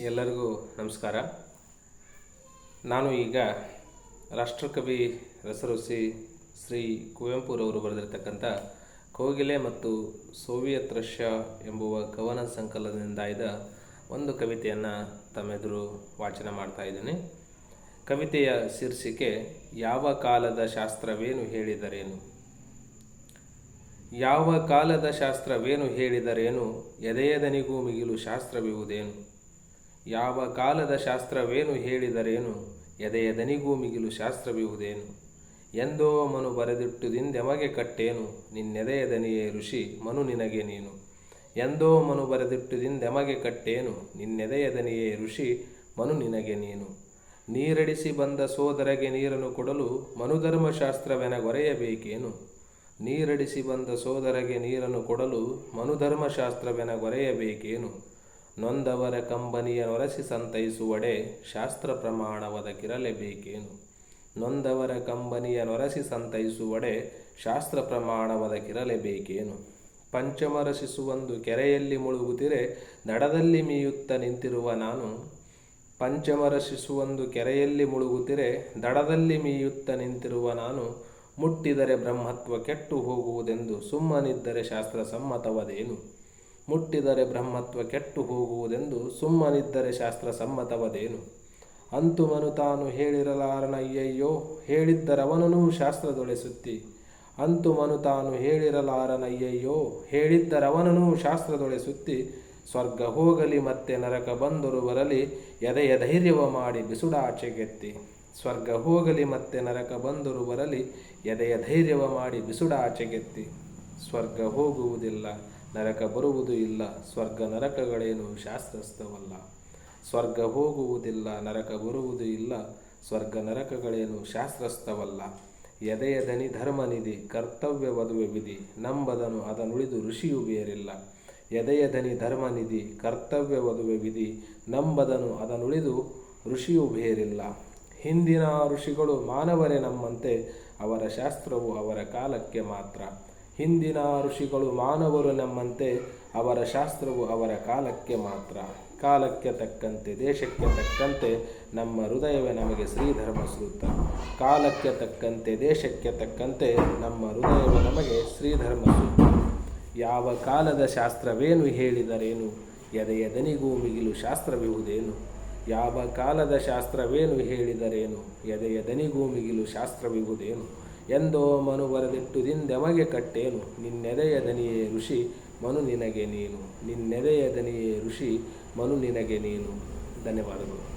ಎಲ್ಲರಿಗೂ ನಮಸ್ಕಾರ. ನಾನು ಈಗ ರಾಷ್ಟ್ರಕವಿ ರಸರುಸಿ ಶ್ರೀ ಕುವೆಂಪುರವರು ಬರೆದಿರ್ತಕ್ಕಂಥ ಕೋಗಿಲೆ ಮತ್ತು ಸೋವಿಯತ್ ರಷ್ಯಾ ಎಂಬುವ ಕವನ ಸಂಕಲನದಿಂದ ಆಯ್ದ ಒಂದು ಕವಿತೆಯನ್ನು ತಮ್ಮೆದುರು ವಾಚನ ಮಾಡ್ತಾ ಇದ್ದೀನಿ. ಕವಿತೆಯ ಶೀರ್ಷಿಕೆ, ಯಾವ ಕಾಲದ ಶಾಸ್ತ್ರವೇನು ಹೇಳಿದರೇನು? ಯಾವ ಕಾಲದ ಶಾಸ್ತ್ರವೇನು ಹೇಳಿದರೇನು? ಎದೆಯದನಿಗೂ ಮಿಗಿಲು ಶಾಸ್ತ್ರವಿರುವುದೇನು? ಯಾವ ಕಾಲದ ಶಾಸ್ತ್ರವೇನು ಹೇಳಿದರೇನು? ಎದೆಯದನಿಗೂ ಮಿಗಿಲು ಶಾಸ್ತ್ರವಿಹುದೇನು ಎಂದೋ ಮನು ಬರೆದಿಟ್ಟುದಿಂದೆಮಗೆ ಕಟ್ಟೇನು? ನಿನ್ನೆದೆಯದನಿಯೇ ಋಷಿ, ಮನು ನಿನಗೆ ನೀನು. ಎಂದೋ ಮನು ಬರೆದಿಟ್ಟುದಿಂದೆಮಗೆ ಕಟ್ಟೇನು? ನಿನ್ನೆದೆಯದನಿಯೇ ಋಷಿ, ಮನು ನಿನಗೆ ನೀನು. ನೀರಡಿಸಿ ಬಂದ ಸೋದರಗೆ ನೀರನ್ನು ಕೊಡಲು ಮನುಧರ್ಮಶಾಸ್ತ್ರವೆನಗೊರೆಯಬೇಕೇನು ನೀರಡಿಸಿ ಬಂದ ಸೋದರಗೆ ನೀರನ್ನು ಕೊಡಲು ಮನುಧರ್ಮಶಾಸ್ತ್ರವೆನಗೊರೆಯಬೇಕೇನು ನೊಂದವರ ಕಂಬನಿಯ ನೊರಸಿ ಸಂತೈಸುವಡೆ ಶಾಸ್ತ್ರ ಪ್ರಮಾಣ ಒದಗಿರಲೇಬೇಕೇನು? ನೊಂದವರ ಕಂಬನಿಯ ನೊರಸಿ ಸಂತೈಸುವಡೆ ಶಾಸ್ತ್ರ ಪ್ರಮಾಣ ಒದಗಿರಲೇಬೇಕೇನು? ಪಂಚಮರ ಶಿಶುವೊಂದು ಕೆರೆಯಲ್ಲಿ ಮುಳುಗುತ್ತಿರೆ ದಡದಲ್ಲಿ ಮೀಯುತ್ತ ನಿಂತಿರುವ ನಾನು. ಪಂಚಮರ ಶಿಶುವೊಂದು ಕೆರೆಯಲ್ಲಿ ಮುಳುಗುತ್ತಿರೆ ದಡದಲ್ಲಿ ಮೀಯುತ್ತ ನಿಂತಿರುವ ನಾನು. ಮುಟ್ಟಿದರೆ ಬ್ರಹ್ಮತ್ವ ಕೆಟ್ಟು ಹೋಗುವುದೆಂದು ಸುಮ್ಮನಿದ್ದರೆ ಶಾಸ್ತ್ರ ಸಮ್ಮತವದೇನು ಮುಟ್ಟಿದರೆ ಬ್ರಹ್ಮತ್ವ ಕೆಟ್ಟು ಹೋಗುವುದೆಂದು ಸುಮ್ಮನಿದ್ದರೆ ಶಾಸ್ತ್ರ ಸಮ್ಮತವದೇನು? ಅಂತುಮನು ತಾನು ಹೇಳಿರಲಾರನಯ್ಯಯ್ಯೋ ಹೇಳಿದ್ದರವನೂ ಶಾಸ್ತ್ರದೊಳೆಸುತ್ತಿ. ಅಂತುಮನು ತಾನು ಹೇಳಿರಲಾರನಯ್ಯಯ್ಯೋ ಹೇಳಿದ್ದರವನೂ ಶಾಸ್ತ್ರದೊಳೆ ಸುತ್ತಿ ಸ್ವರ್ಗ ಹೋಗಲಿ, ಮತ್ತೆ ನರಕ ಬಂದರು ಬರಲಿ, ಎದೆಯ ಧೈರ್ಯವ ಮಾಡಿ ಬಿಸುಡಾಚೆಗೆತ್ತಿ. ಸ್ವರ್ಗ ಹೋಗಲಿ, ಮತ್ತೆ ನರಕ ಬಂದರು ಬರಲಿ, ಎದೆಯ ಧೈರ್ಯವ ಮಾಡಿ ಬಿಸುಡಾಚೆಗೆತ್ತಿ. ಸ್ವರ್ಗ ಹೋಗುವುದಿಲ್ಲ. ನರಕ ಬರುವುದು ಇಲ್ಲ, ಸ್ವರ್ಗ ನರಕಗಳೇನು ಶಾಸ್ತ್ರಸ್ಥವಲ್ಲ. ಸ್ವರ್ಗ ಹೋಗುವುದಿಲ್ಲ, ನರಕ ಬರುವುದು ಇಲ್ಲ, ಸ್ವರ್ಗ ನರಕಗಳೇನು ಶಾಸ್ತ್ರಸ್ಥವಲ್ಲ. ಎದೆಯ ದನಿ ಧರ್ಮನಿಧಿ, ಕರ್ತವ್ಯ ವಧುವೆ ವಿಧಿ, ನಂಬದನು ಅದನುಳಿದು ಋಷಿಯು ಬೇರಿಲ್ಲ. ಎದೆಯ ದನಿ ಧರ್ಮನಿಧಿ, ಕರ್ತವ್ಯ ವಧುವೆ ವಿಧಿ, ನಂಬದನು ಅದನುಳಿದು ಋಷಿಯು ಬೇರಿಲ್ಲ. ಹಿಂದಿನ ಋಷಿಗಳು ಮಾನವರೇ ನಮ್ಮಂತೆ, ಅವರ ಶಾಸ್ತ್ರವು ಅವರ ಕಾಲಕ್ಕೆ ಮಾತ್ರ. ಹಿಂದಿನ ಋಷಿಗಳು ಮಾನವರು ನಮ್ಮಂತೆ ಅವರ ಶಾಸ್ತ್ರವು ಅವರ ಕಾಲಕ್ಕೆ ಮಾತ್ರ. ಕಾಲಕ್ಕೆ ತಕ್ಕಂತೆ, ದೇಶಕ್ಕೆ ತಕ್ಕಂತೆ ನಮ್ಮ ಹೃದಯವೇ ನಮಗೆ ಶ್ರೀಧರ್ಮ ಸೂತ ಕಾಲಕ್ಕೆ ತಕ್ಕಂತೆ, ದೇಶಕ್ಕೆ ತಕ್ಕಂತೆ ನಮ್ಮ ಹೃದಯವೇ ನಮಗೆ ಶ್ರೀಧರ್ಮ ಸೂತ ಯಾವ ಕಾಲದ ಶಾಸ್ತ್ರವೇನು ಹೇಳಿದರೇನು? ಎದೆಯ ದನಿಗೂ ಮಿಗಿಲು ಶಾಸ್ತ್ರವಿಹುದೇನು ಯಾವ ಕಾಲದ ಶಾಸ್ತ್ರವೇನು ಹೇಳಿದರೇನು? ಎದೆಯ ದನಿಗೂ ಮಿಗಿಲು ಶಾಸ್ತ್ರವಿರುವುದೇನು? ಎಂದೋ ಮನು ಬರೆದಿಟ್ಟುದಿಂದೆಮಗೆ ಕಟ್ಟೇನು? ನಿನ್ನೆದೆಯ ದನಿಯೇ ಋಷಿ, ಮನು ನಿನಗೆ ನೀನು. ನಿನ್ನೆದೆಯ ದನಿಯೇ ಋಷಿ, ಮನು ನಿನಗೆ ನೀನು. ಧನ್ಯವಾದಗಳು.